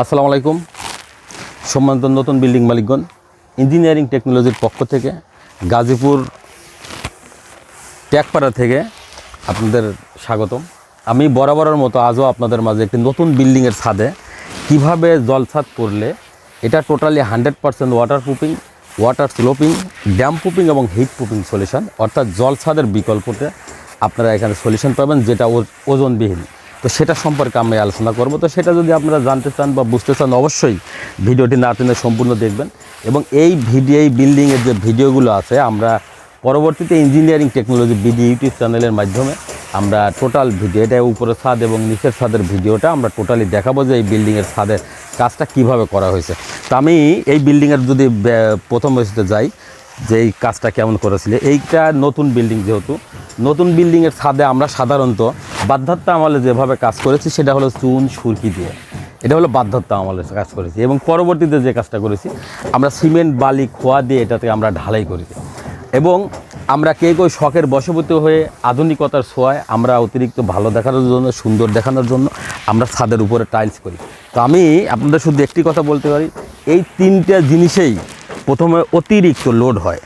আসসালামু আলাইকুম। সম্মানিত নতুন বিল্ডিং মালিকগণ, ইঞ্জিনিয়ারিং টেকনোলজির পক্ষ থেকে গাজীপুর ট্যাকপাড়া থেকে আপনাদের স্বাগতম। আমি বরাবরের মতো আজও আপনাদের মাঝে একটি নতুন বিল্ডিংয়ের ছাদে কীভাবে জলছাদ করলে এটা totally hundred percent water proofing water sloping damp proofing এবং হিট প্রুফিং সলিউশন অর্থাৎ জলছাদের বিকল্পতে আপনারা এখানে সলিউশন পাবেন যেটা ওজনবিহীন। তো সেটা সম্পর্কে আমি আলোচনা করব। তো সেটা যদি আপনারা জানতে চান বা বুঝতে চান, অবশ্যই ভিডিওটি না টেনে সম্পূর্ণ দেখবেন। এবং এই ভিডিও, এই বিল্ডিংয়ের যে ভিডিওগুলো আছে, আমরা পরবর্তীতে ইঞ্জিনিয়ারিং টেকনোলজি বিডি ইউটিউব চ্যানেলের মাধ্যমে আমরা টোটাল ভিডিও এটা উপরের ছাদ এবং নিচের ছাদের ভিডিওটা আমরা টোটালি দেখাবো যে এই বিল্ডিংয়ের ছাদের কাজটা কীভাবে করা হয়েছে। তো আমি এই বিল্ডিংয়ের যদি প্রথম যাই, যে এই কাজটা কেমন করেছিল, এইটা নতুন বিল্ডিং যেহেতু নতুন বিল্ডিংয়ের ছাদে আমরা সাধারণত বাধ্যত্ব আমলে যেভাবে কাজ করেছি, সেটা হলো চুন, সুরকি দিয়ে। এটা হলো বাধ্যত্ব আমলে কাজ করেছি এবং পরবর্তীতে যে কাজটা করেছি, আমরা সিমেন্ট, বালি, খোয়া দিয়ে এটাতে আমরা ঢালাই করেছি। এবং আমরা কে কেউ শখের বশবর্তী হয়ে আধুনিকতার ছোঁয়ায় আমরা অতিরিক্ত ভালো দেখানোর জন্য, সুন্দর দেখানোর জন্য আমরা ছাদের উপরে টাইলস করি। তো আমি আপনাদের শুধু একটি কথা বলতে পারি, এই তিনটা জিনিসেই প্রথমে অতিরিক্ত লোড হয়।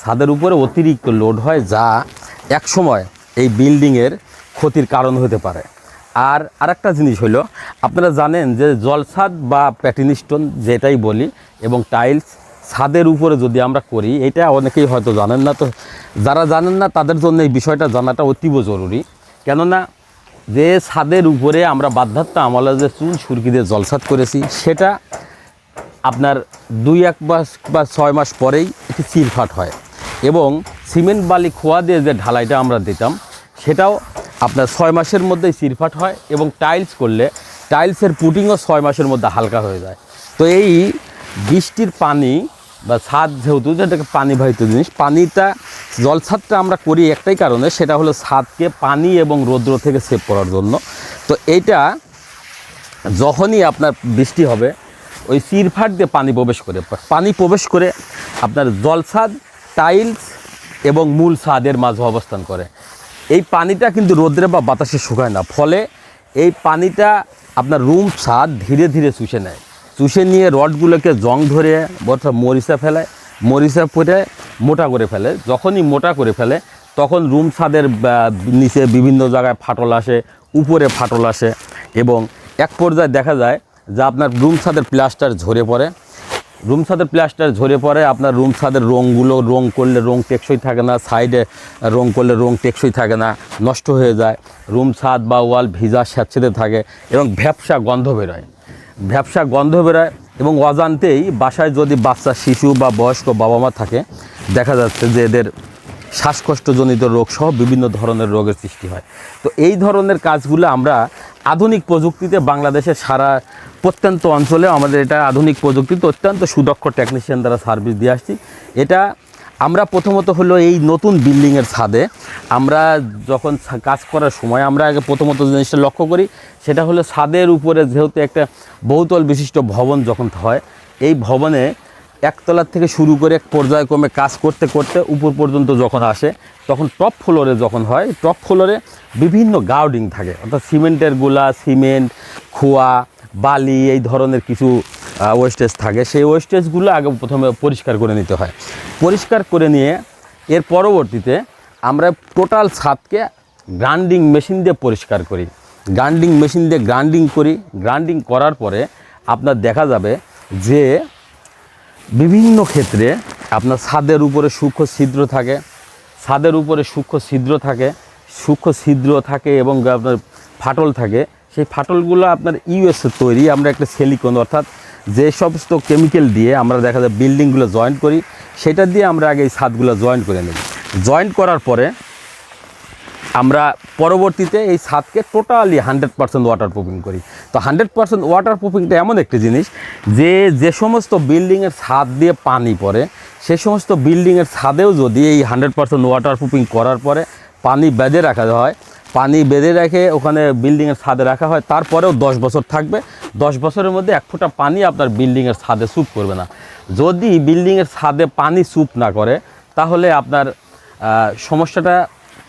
ছাদের উপরে অতিরিক্ত লোড হয় যা এক সময় এই বিল্ডিংয়ের ক্ষতির কারণ হতে পারে। আর আরেকটা জিনিস হলো, আপনারা জানেন যে জলছাদ বা প্যাটিন স্টোন যেটাই বলি এবং টাইলস, ছাদের উপরে যদি আমরা করি, এটা অনেকেই হয়তো জানেন না। তো যারা জানেন না, তাদের জন্য এই বিষয়টা জানাটা অতীব জরুরি। কেননা যে ছাদের উপরে আমরা বাধ্যাত্ম আমলে যে চুন সুরকি দিয়ে জলছাদ করেছি, সেটা আপনার দুই এক মাস বা ছয় মাস পরেই একটি চিরফাট হয়। এবং সিমেন্ট বালি খোয়া দিয়ে যে ঢালাইটা আমরা দিতাম, সেটাও আপনার ছয় মাসের মধ্যেই চিরফাট হয় এবং টাইলস করলে টাইলসের পুটিংও ছয় মাসের মধ্যে হালকা হয়ে যায়। তো এই বৃষ্টির পানি বা ছাদ যেহেতু, যেটাকে পানিবাহিত জিনিস, পানিটা, জলছাদটা আমরা করি একটাই কারণে, সেটা হলো ছাদকে পানি এবং রৌদ্র থেকে সেভ করার জন্য। তো এইটা যখনই আপনার বৃষ্টি হবে, ওই চিরফাট দিয়ে পানি প্রবেশ করে, পানি প্রবেশ করে আপনার জলছাদ, টাইলস এবং মূল ছাদের মাঝে অবস্থান করে। এই পানিটা কিন্তু রোদ্রে বা বাতাসে শুকায় না, ফলে এই পানিটা আপনার রুম ছাদ ধীরে ধীরে চুষে নেয়। চুষে নিয়ে রডগুলোকে জং ধরে অর্থাৎ মরিচা ফেলায় মরিচা পরে মোটা করে ফেলে। যখনই মোটা করে ফেলে, তখন রুম ছাদের নিচে বিভিন্ন জায়গায় ফাটল আসে, উপরে ফাটল আসে এবং এক পর্যায়ে দেখা যায় যে আপনার রুম ছাদের প্লাস্টার ঝরে পড়ে। রুম ছাদের প্লাস্টার ঝরে পড়ে, আপনার রুম ছাদের রঙগুলো রং করলে রং টেকসই থাকে না, সাইডে রং করলে রং টেকসই থাকে না, নষ্ট হয়ে যায়। রুম ছাদ বা ওয়াল ভিজা স্যাঁচেতে থাকে এবং ভ্যাপসা গন্ধ বেরোয়। ভ্যাপসা গন্ধ বেরোয় এবং অজান্তেই বাসায় যদি বাচ্চা, শিশু বা বয়স্ক বাবা মা থাকে, দেখা যাচ্ছে যে এদের শ্বাসকষ্টজনিত রোগ সহ বিভিন্ন ধরনের রোগের সৃষ্টি হয়। তো এই ধরনের কাজগুলো আমরা আধুনিক প্রযুক্তিতে বাংলাদেশের সারা প্রত্যন্ত অঞ্চলে আমাদের এটা আধুনিক প্রযুক্তিতে অত্যন্ত সুদক্ষ টেকনিশিয়ান দ্বারা সার্ভিস দিয়ে আসছি। এটা আমরা প্রথমত হলো এই নতুন বিল্ডিংয়ের ছাদে আমরা যখন কাজ করার সময় আমরা আগে প্রথমত জিনিসটা লক্ষ্য করি, সেটা হলো ছাদের উপরে যেহেতু একটা বহুতল বিশিষ্ট ভবন যখন হয়, এই ভবনে একতলার থেকে শুরু করে এক পর্যায়ক্রমে কাজ করতে করতে উপর পর্যন্ত যখন আসে, তখন টপ ফ্লোরে যখন হয় টপ ফ্লোরে বিভিন্ন গার্ডিং থাকে। অর্থাৎ সিমেন্টের গোলা, সিমেন্ট, খোয়া, বালি এই ধরনের কিছু ওয়েস্টেজ থাকে। সেই ওয়েস্টেজগুলো আগে প্রথমে পরিষ্কার করে নিতে হয়। পরিষ্কার করে নিয়ে এর পরবর্তীতে আমরা টোটাল ছাদকে গ্রাইন্ডিং মেশিন দিয়ে পরিষ্কার করি। গ্রাইন্ডিং মেশিন দিয়ে গ্রাইন্ডিং করি। গ্রাইন্ডিং করার পরে আপনার দেখা যাবে যে বিভিন্ন ক্ষেত্রে আপনার ছাদের উপরে সূক্ষ্ম ছিদ্র থাকে, ছাদের উপরে সূক্ষ্ম ছিদ্র থাকে, সূক্ষ্ম ছিদ্র থাকে এবং আপনার ফাটল থাকে। সেই ফাটলগুলো আপনার ইউএস তৈরি, আমরা একটা সিলিকন অর্থাৎ যে সমস্ত কেমিক্যাল দিয়ে আমরা দেখা যায় বিল্ডিংগুলো জয়েন্ট করি, সেটা দিয়ে আমরা আগে এই ছাদগুলো জয়েন্ট করে নিই জয়েন্ট করার পরে আমরা পরবর্তীতে এই ছাদকে totally hundred percent water proofing করি। তো হান্ড্রেড পার্সেন্ট ওয়াটার প্রুফিংটা এমন একটি জিনিস যে যে সমস্ত বিল্ডিংয়ের ছাদ দিয়ে পানি পড়ে, সে সমস্ত বিল্ডিংয়ের ছাদেও যদি এই হান্ড্রেড পার্সেন্ট ওয়াটার প্রুফিং করার পরে পানি বেঁধে রাখা হয়, পানি বেঁধে রেখে ওখানে বিল্ডিংয়ের ছাদে রাখা হয়, তারপরেও দশ বছর থাকবে। দশ বছরের মধ্যে এক ফোঁটা পানি আপনার বিল্ডিংয়ের ছাদে স্যুপ করবে না। যদি বিল্ডিংয়ের ছাদে পানি স্যুপ না করে, তাহলে আপনার সমস্যাটা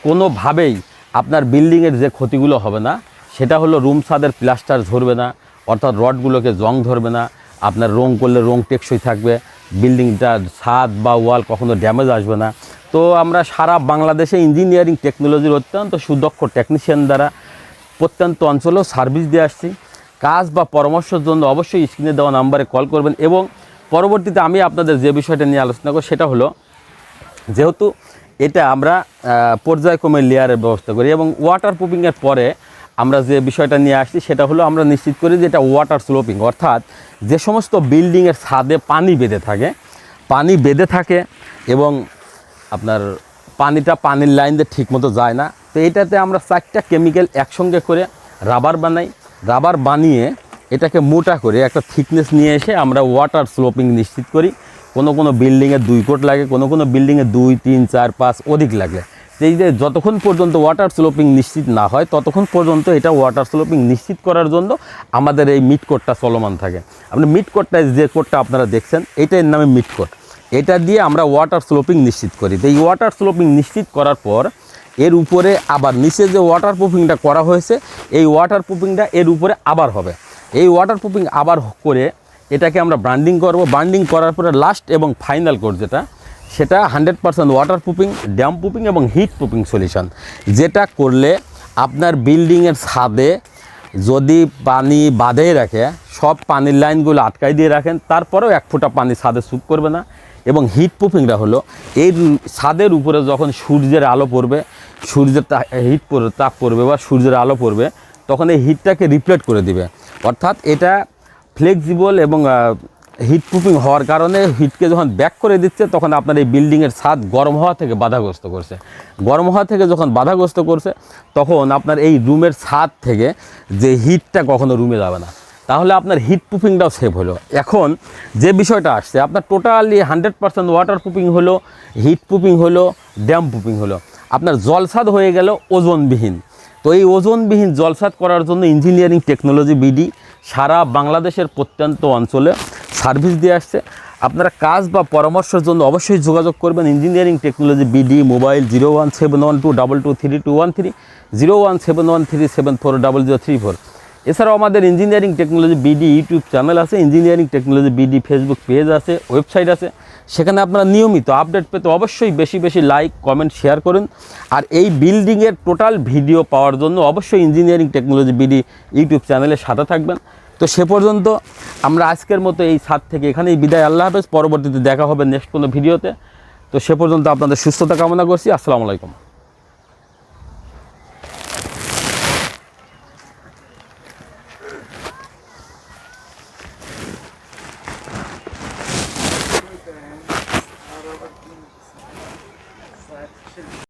কোনোভাবেই আপনার বিল্ডিংয়ের যে ক্ষতিগুলো হবে না, সেটা হলো রুম ছাদের প্লাস্টার ঝরবে না, অর্থাৎ রডগুলোকে জং ধরবে না, আপনার রং করলে রং টেকসই থাকবে, বিল্ডিংটা ছাদ বা ওয়াল কখনো ড্যামেজ আসবে না। তো আমরা সারা বাংলাদেশে ইঞ্জিনিয়ারিং টেকনোলজির অত্যন্ত সুদক্ষ টেকনিশিয়ান দ্বারা প্রত্যন্ত অঞ্চলেও সার্ভিস দিয়ে আসছি। কাজ বা পরামর্শের জন্য অবশ্যই স্ক্রিনে দেওয়া নাম্বারে কল করবেন এবং পরবর্তীতে আমি আপনাদের যে বিষয়টা নিয়ে আলোচনা করব, সেটা হলো যেহেতু এটা আমরা পর্যায়ক্রমে লেয়ারের ব্যবস্থা করি এবং ওয়াটার প্রুফিংয়ের পরে আমরা যে বিষয়টা নিয়ে আসছি সেটা হলো আমরা নিশ্চিত করি যে এটা ওয়াটার স্লোপিং অর্থাৎ যে সমস্ত বিল্ডিংয়ের ছাদে পানি বেঁধে থাকে, পানি বেঁধে থাকে এবং আপনার পানিটা পানির লাইন দিয়ে ঠিকমতো যায় না। তো এটাতে আমরা চারটা কেমিক্যাল একসঙ্গে করে রাবার বানাই। রাবার বানিয়ে এটাকে মোটা করে একটা থিকনেস নিয়ে এসে আমরা ওয়াটার স্লোপিং নিশ্চিত করি। কোনো কোনো বিল্ডিংয়ে দুই কোট লাগে, কোনো কোনো বিল্ডিংয়ে দুই, তিন, চার, পাঁচ অধিক লাগে। এই যে যতক্ষণ পর্যন্ত ওয়াটার স্লোপিং নিশ্চিত না হয়, ততক্ষণ পর্যন্ত এটা ওয়াটার স্লোপিং নিশ্চিত করার জন্য আমাদের এই মিট কোটটা চলমান থাকে। আপনি মিট কোটটায় যে কোটটা আপনারা দেখছেন এটার নামে মিট কোট এটা দিয়ে আমরা ওয়াটার স্লোপিং নিশ্চিত করি। তো এই ওয়াটার স্লোপিং নিশ্চিত করার পর, এর উপরে আবার নিচে যে ওয়াটার প্রুফিংটা করা হয়েছে, এই ওয়াটার প্রুফিংটা এর উপরে আবার হবে। এই ওয়াটার প্রুফিং আবার করে এটাকে আমরা ব্রান্ডিং করব। ব্র্যান্ডিং করার পরে লাস্ট এবং ফাইনাল কোড যেটা, সেটা hundred percent water proofing damp proofing এবং হিট প্রুফিং সলিউশন যেটা করলে আপনার বিল্ডিংয়ের ছাদে যদি পানি বাঁধে রাখে, সব পানির লাইনগুলো আটকাই দিয়ে রাখেন, তারপরেও এক ফোঁটা পানি ছাদে স্যুপ করবে না। এবং হিট প্রুফিংটা হলো, এই ছাদের উপরে যখন সূর্যের আলো পড়বে, সূর্যের হিট পড়বে, তাপ পড়বে বা সূর্যের আলো পড়বে, তখন এই হিটটাকে রিপ্লেট করে দিবে। অর্থাৎ এটা ফ্লেক্সিবল এবং হিট প্রুফিং হওয়ার কারণে হিটকে যখন ব্যাক করে দিচ্ছে, তখন আপনার এই বিল্ডিংয়ের ছাদ গরম হওয়া থেকে বাধাগ্রস্ত করছে। গরম হওয়া থেকে যখন বাধাগ্রস্ত করছে, তখন আপনার এই রুমের ছাদ থেকে যে হিটটা কখনো রুমে যাবে না। তাহলে আপনার হিট প্রুফিংটাও সেভ হলো। এখন যে বিষয়টা আসছে, আপনার totally hundred percent water proofing হলো হিট প্রুফিং হলো ড্যাম প্রুফিং হলো। আপনার জলসাদ হয়ে গেল ওজনবিহীন। তো এই ওজনবিহীন জলসাদ করার জন্য ইঞ্জিনিয়ারিং টেকনোলজি বিডি সারা বাংলাদেশের প্রত্যন্ত অঞ্চলে সার্ভিস দিয়ে আসছে। আপনারা কাজ বা পরামর্শের জন্য অবশ্যই যোগাযোগ করবেন engineering technology BD, mobile zero one seven one two double two three two one three, zero one seven one three seven four double zero three four. এছাড়াও আমাদের engineering technology BD YouTube channel আছে, engineering technology BD Facebook page আছে, website আছে। সেখানে আপনারা নিয়মিত update পেতে অবশ্যই বেশি বেশি লাইক, কমেন্ট, শেয়ার করুন। আর এই বিল্ডিংয়ের টোটাল ভিডিও পাওয়ার জন্য অবশ্যই ইঞ্জিনিয়ারিং টেকনোলজি বিডি ইউটিউব চ্যানেলে সাথে থাকবেন। তো সে পর্যন্ত আমরা আজকের মতো এই ছাদ থেকে এখানেই বিদায়। আল্লাহ হাফেজ, পরবর্তীতে দেখা হবে নেক্সট কোনো ভিডিওতে। তো সে পর্যন্ত আপনাদের সুস্থতা কামনা করছি। আসসালামু আলাইকুম।